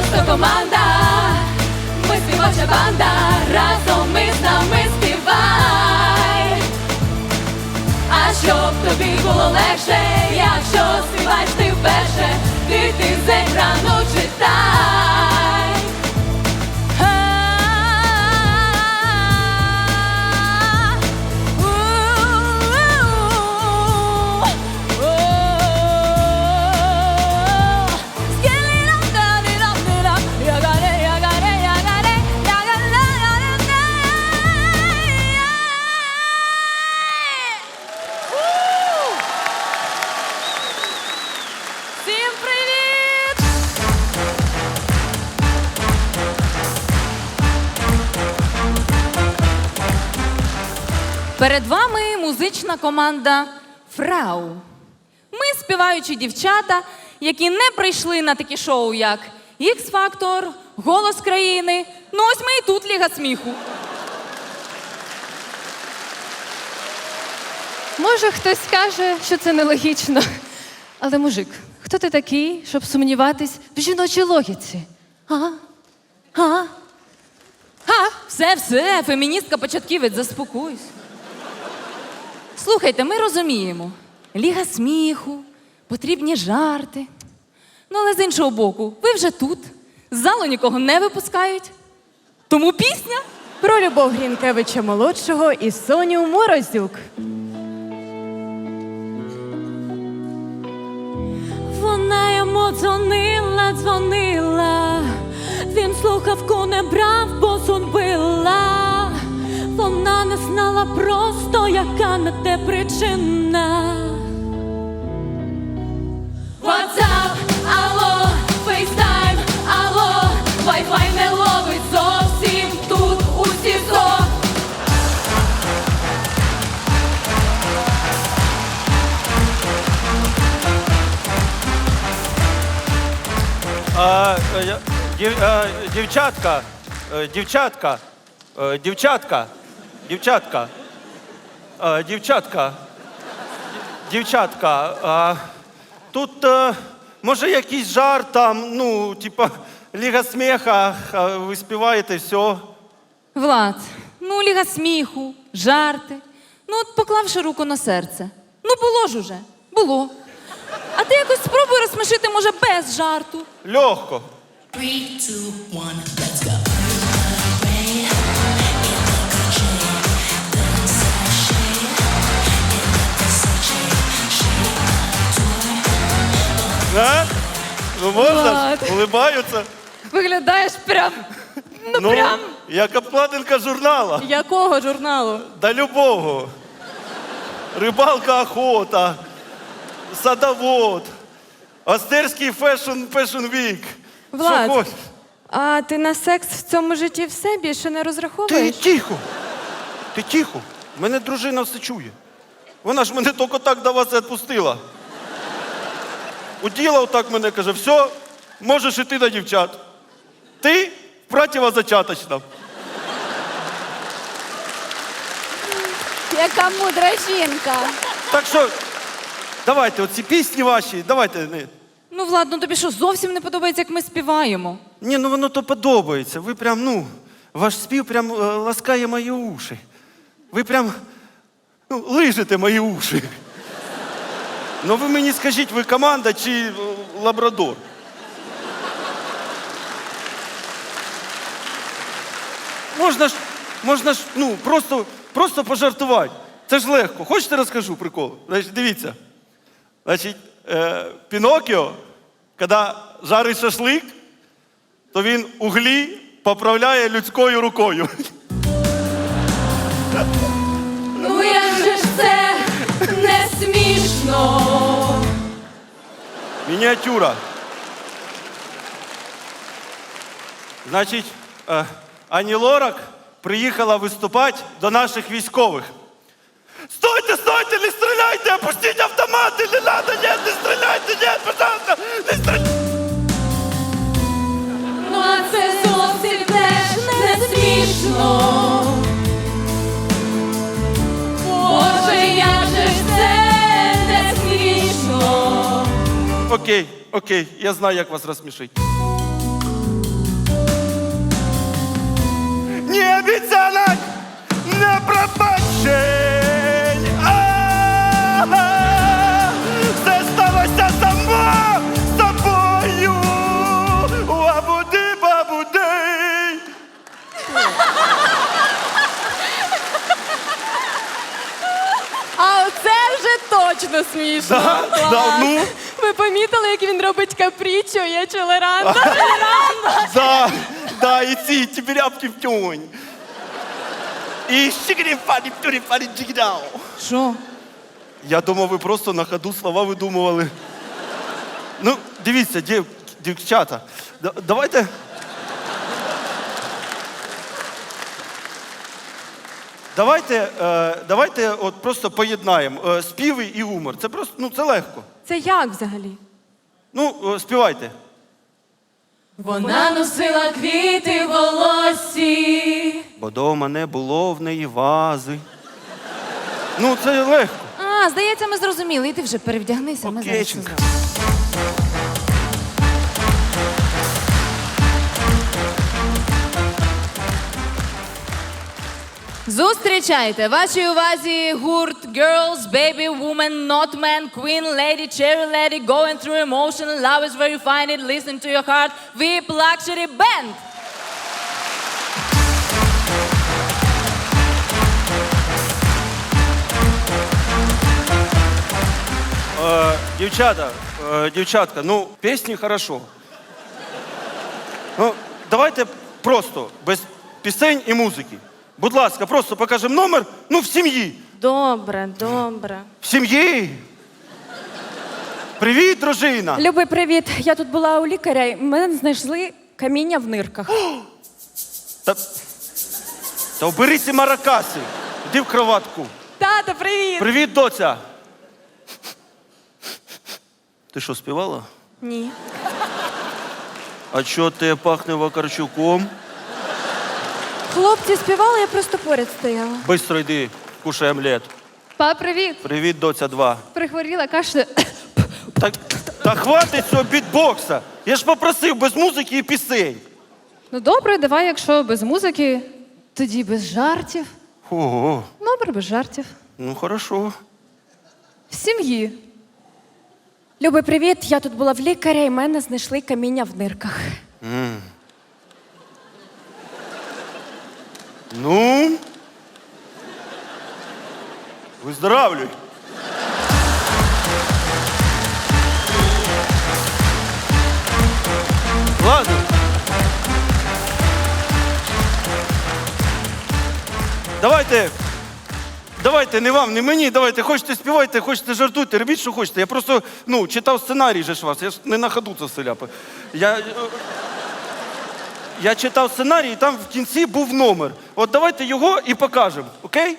просто команда, ми співоча банда, разом ми з нами співай. А щоб тобі було легше, якщо співаєш ти вперше, ти ти з екрану читай. Перед вами музична команда Фрау. Ми співаючі дівчата, які не прийшли на такі шоу, як X-Factor, Голос країни. Ну ось ми і тут Ліга сміху. Може, хтось скаже, що це нелогічно. Але, мужик, хто ти такий, щоб сумніватись в жіночій логіці? А? А? Ха, все, все, феміністка початківець, заспокойся. Слухайте, ми розуміємо. Ліга сміху, потрібні жарти. Ну, але з іншого боку, ви вже тут, з залу нікого не випускають. Тому пісня. Про Любов Грінкевича молодшого і Соню Морозюк. Вона йому дзвонила, дзвонила. Він слухавку не брав, бо сон била. Вона не знала просто, яка на те причина. WhatsApp, алло, FaceTime, алло, Wi-Fi не ловить зовсім тут у СІЗО. А, е, дів, е, дівчатка, е, дівчатка, дівчатка, дівчатка, е, дівчатка, дівчатка, а, тут е, може якийсь жарт там, ну, типа Ліга сміха, а ви співаєте все. Влад, ну ліга сміху, жарти. Ну, от поклавши руку на серце. Ну, було ж уже, було. А ти якось спробуй розсмішити, може, без жарту. Легко. Three, two, one, let's go. А? Ну можна Влад. ж? Улибаються. Виглядаєш прям. Ну, Ну, прям. як обкладинка журнала. Якого журналу? Да любого. Рибалка охота, садовод, Остерський фешн, фешн вік. Влад. Що хочеш? А ти на секс в цьому житті все більше не Ти розраховуєш? тихо. Ти тихо. Мене дружина все чує. Вона ж мене тільки так до вас і відпустила. Уділа отак мене каже, все, можеш іти до дівчат. Ти противозачаточна. Яка мудра жінка. Так що, давайте, оці пісні ваші, давайте. Не. Ну, Влад, ну тобі що, зовсім не подобається, як ми співаємо? Ні, ну воно то подобається. Ви прям, ну, ваш спів прям е, ласкає мої уші. Ви прям ну, лижете мої уші. Ну ви мені скажіть, ви команда чи е, лабрадор? Можна ж, можна ж, ну, просто, просто пожартувати. Це ж легко. Хочете розкажу прикол? Значить, дивіться. Значить, е, Пінокіо, коли жарить шашлик, то він углі поправляє людською рукою. Смішно? Мініатюра. Значить, е, Ані Лорак приїхала виступати до наших військових. Стойте, стойте, не стріляйте, опустіть автомати, не надо, ні, не стріляйте, ні, пожалуйста, не стріляйте. Ну а це зовсім теж не смішно. Окей, окей, я знаю, як вас розсмішити. Не обіцянок, не пробачень. Це Все сталося само з тобою. Лабуди, бабуди. А це вже точно смішно. Да? Да, ну. Ви помітили, як він робить капрічо, я толерантна. Да, да, і ці тібірявки в тюнь. І щикері фані тюрі фані джигдау. Що? Я думав, ви просто на ходу слова видумували. Ну, дивіться, дів, дівчата, да- давайте. Давайте, е, давайте от просто поєднаємо е, співи і гумор. Це просто, ну це легко. Це як взагалі? Ну, е, співайте. Вона носила квіти в волосі. Бо дома не було в неї вази. Ну, це легко. А, здається, ми зрозуміли. І ти вже перевдягнися. Ми зараз все Окейченько. зробимо. Зустрічайте вашій увазі гурт Girls, Baby, Woman, Not Man, Queen, Lady, Cherry Lady, Going Through Emotion, Love is where you find it, Listen to your heart, VIP Luxury Band. Е, дівчата, е, дівчатка, ну, пісні хорошо. Ну, давайте просто, без пісень і музики. Будь ласка, просто покажемо номер, ну, в сім'ї. Добре, добре. В сім'ї. Привіт, дружина. Любий, привіт. Я тут була у лікаря, і мене знайшли каміння в нирках. Та, та оберися маракаси. Іди в кроватку. Тато, привіт! Привіт, доця. Ти що, співала? Ні. А чого ти пахне Вакарчуком? Хлопці співали, я просто поряд стояла. Бистро йди, кушай омлет. Па, привіт. Привіт, доця 2. Прихворіла кашля. Так, та хватить цього бітбокса. Я ж попросив без музики і пісень. Ну добре, давай, якщо без музики, тоді без жартів. Ого, Добре, без жартів. ну хорошо. В сім'ї. Любий, привіт. Я тут була в лікаря, і мене знайшли каміння в нирках. Ну. Виздоравлюй. Ладно. Давайте. Давайте, не вам, не мені, давайте, хочете співайте, хочете жартуйте, робіть, що хочете. Я просто ну, читав сценарій же ж вас, я ж не на ходу це все ляпаю. Я, я читав сценарій, і там в кінці був номер. От давайте його і покажемо, окей?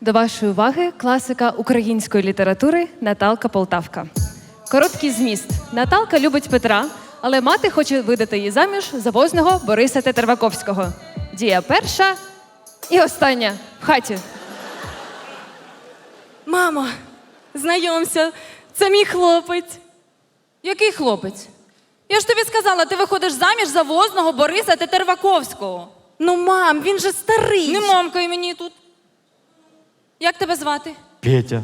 До вашої уваги класика української літератури Наталка Полтавка. Короткий зміст. Наталка любить Петра, але мати хоче видати її заміж за возного Бориса Тетерваковського. Дія перша і остання в хаті. Мамо, знайомся, це мій хлопець. Який хлопець? Я ж тобі сказала, ти виходиш заміж за возного Бориса Тетерваковського. Ну, мам, він же старий. Не момкай мені тут. Як тебе звати? Петя.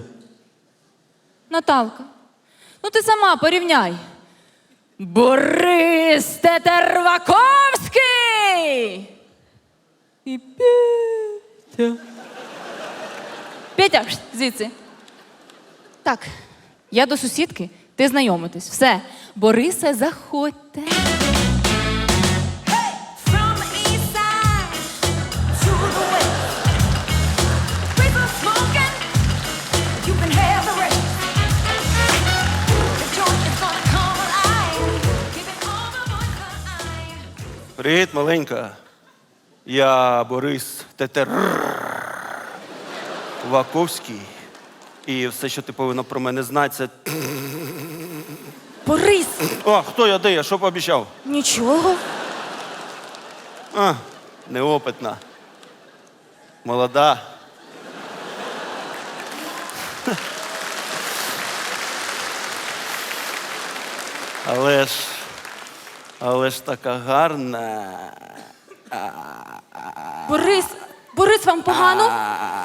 Наталка. Ну ти сама порівняй. Борис Тетерваковський! І Петя. Петя, звідси. Так, я до сусідки, ти знайомитись. Все. Борисе, заходьте. Привіт, маленька. Я Борис Тетер Ваковський. І все, що ти повинна про мене знати, це. Борис, А, хто я де я? Що пообіцяв? нічого. А, неопитна. Молода. Але ж. Але ж така гарна. Борис, Борис, вам погано?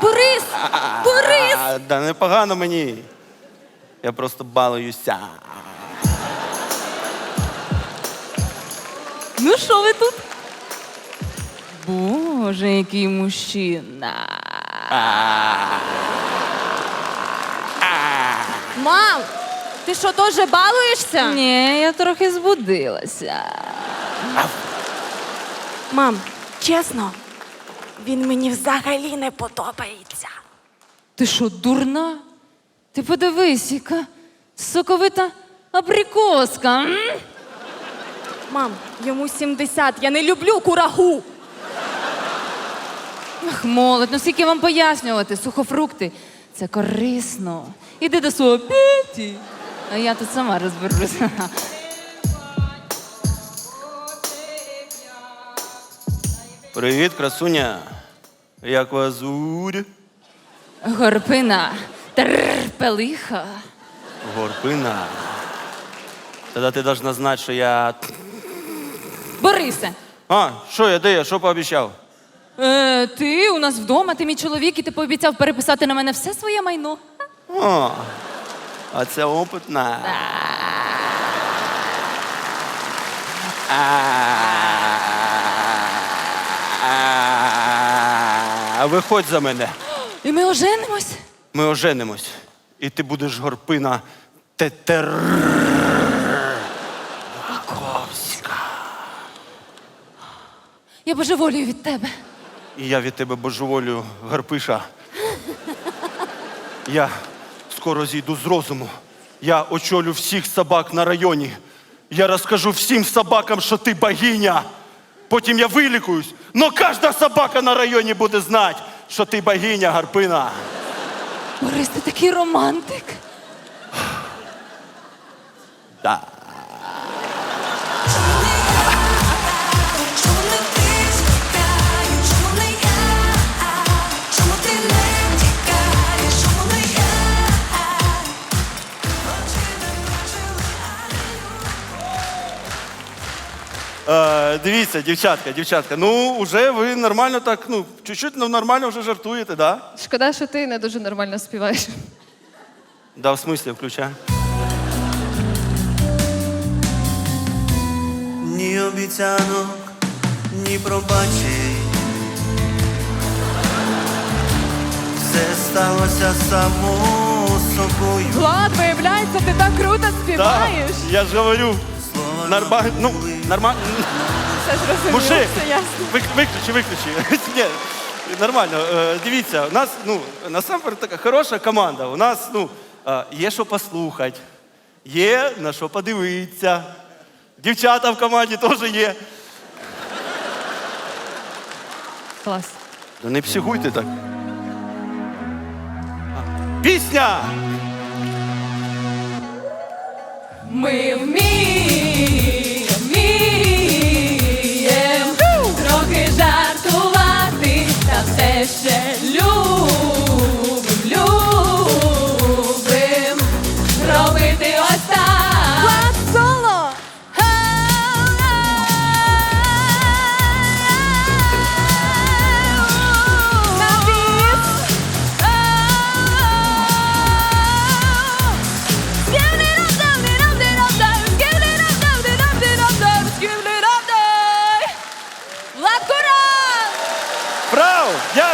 Борис! Борис! А, да непогано мені. Я просто балуюся. Ну що ви тут? Боже, який мужчина. Мам, ти що, теж балуєшся? Ні, я трохи збудилася. Мам, чесно, він мені взагалі не подобається. Ти що, дурна? Ти подивись, яка соковита абрикоска. м? Мам, йому 70, я не люблю курагу. Ах, молодь, ну скільки вам пояснювати, сухофрукти. Це корисно. Іди до свого Петі. А я тут сама розберусь. Привіт, красуня. Як вас звуть? Горпина, терпелиха. Горпина. Тоді ти должна знати, що я. Борисе, А, що я де я? Що пообіцяв? е, ти у нас вдома, ти мій чоловік, і ти пообіцяв переписати на мене все своє майно. О, а це опитна. А, Виходь за мене. І ми оженимось. Ми оженимось. І ти будеш горпина тетер. Я божеволію від тебе. І я від тебе божеволю, Гарпиша. Я скоро зійду з розуму. Я очолю всіх собак на районі. Я розкажу всім собакам, що ти богиня. Потім я вилікуюсь. Но кожна собака на районі буде знати, що ти богиня, Гарпина. Борис, ти такий романтик. Да. Е, дивіться, дівчатка, дівчатка, ну уже ви нормально так, ну, чуть-чуть ну, нормально вже жартуєте, да? Шкода, що ти не дуже нормально співаєш. Да, в смислі, включай. ні обіцянок, ні пробачень. Все сталося само собою. Влад, виявляється, ти так круто Да, співаєш. я ж говорю. Норма... Ну, нормально. Все зрозуміло, Мужик, все ясно. вик- виключи, виключи. Ні, нормально. Е, Дивіться, у нас ну, насамперед така хороша команда. У нас ну, е, є що послухати, є на що подивитися. Дівчата в команді теж є. Клас. Да не психуйте так. Пісня! Ми вміємо,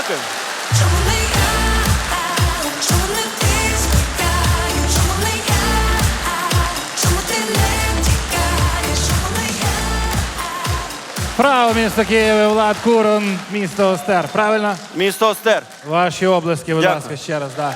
Дякую! Чому не я? Чому не ти чекаєш, чому не я? Чому ти не тікаєш, чому не я? Право, місто Києва, Влад Курон, місто Остер. Правильно? Місто Остер. Ваші області, будь Дякую. ласка, ще раз. Да.